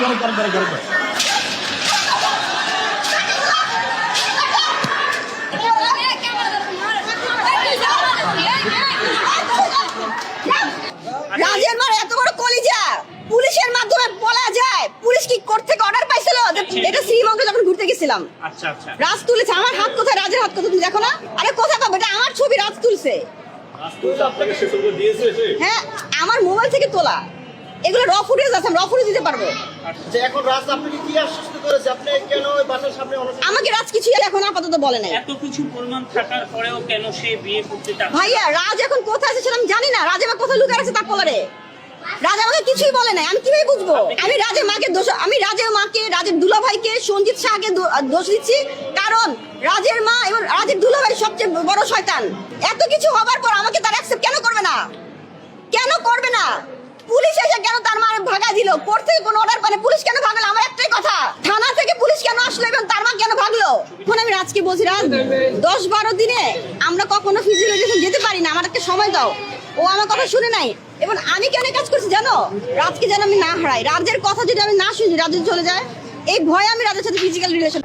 করে করে করে করে করে। রাজের মার এত বড় কলিজা। পুলিশের মাধ্যমে বলা যায় পুলিশ কি করতে অর্ডার পাইছিল? যে এটা শ্রীমঙ্গে যখন ঘুরতে গেছিলাম। আচ্ছা আচ্ছা। রাজ তুলেছে আমার হাত কোথায়? রাজের হাত কোথায়? তুমি দেখো না। আরে কোথায় পাবো? এটা আমার ছবি রাজ তুলছে। আপনাকে সে দিয়েছে? হ্যাঁ আমার মোবাইল থেকে তোলা। এগুলো র ফুটেজ আছে আমি র ফুটেজ দিতে পারব। যে এখন রাজ আপনাকে কি আশ্বস্ত করেছে? আপনি কেন ওই বাসার সামনে আমাকে রাজ কিছুই এখন আপাতত বলে নাই। এত কিছু প্রমাণ থাকার পরেও কেন সে বিয়ে করতে চাচ্ছে? ভাইয়া রাজ এখন কোথায় আছে সেটা আমি জানি না। রাজ আমার কোথায় লুকায় আছে তার কলারে রাজ আমাকে কিছুই বলে নাই। আমি কীভাবে বুঝব? আমি রাজের মাকে দোষ আমি রাজের মাকে রাজের দুলা ভাইকে সঞ্জিত শাহকে দোষ দিচ্ছি। কারণ রাজের মা এবং রাজের দুলা ভাই সবচেয়ে বড় শয়তান। এত কিছু হবার পর আমাকে তার অ্যাকসেপ্ট কেন করবে না? কেন করবে না? পুলিশ কেন তার মারে ভাগা দিল? কোর্ট থেকে কোনো অর্ডার পুলিশ কেন ভাগলো আমার একটাই কথা। থানা থেকে পুলিশ কেন আসলো এবং তার মা কেন ভাগলো? এখন আমি রাজকে বলছি, রাজ, দশ বারো দিনে আমরা কখনো ফিজিওলজিস্ট যেতে পারি না। আমার একটা সময় দাও। ও আমার কথা শুনে নাই। এবং আমি কেন কাজ করছি জানো? রাজকে যেন আমি না হারাই। রাজের কথা যদি আমি না শুনি রাজ চলে যায়, এই ভয়ে আমি রাজের সাথে ফিজিক্যাল রিলেশন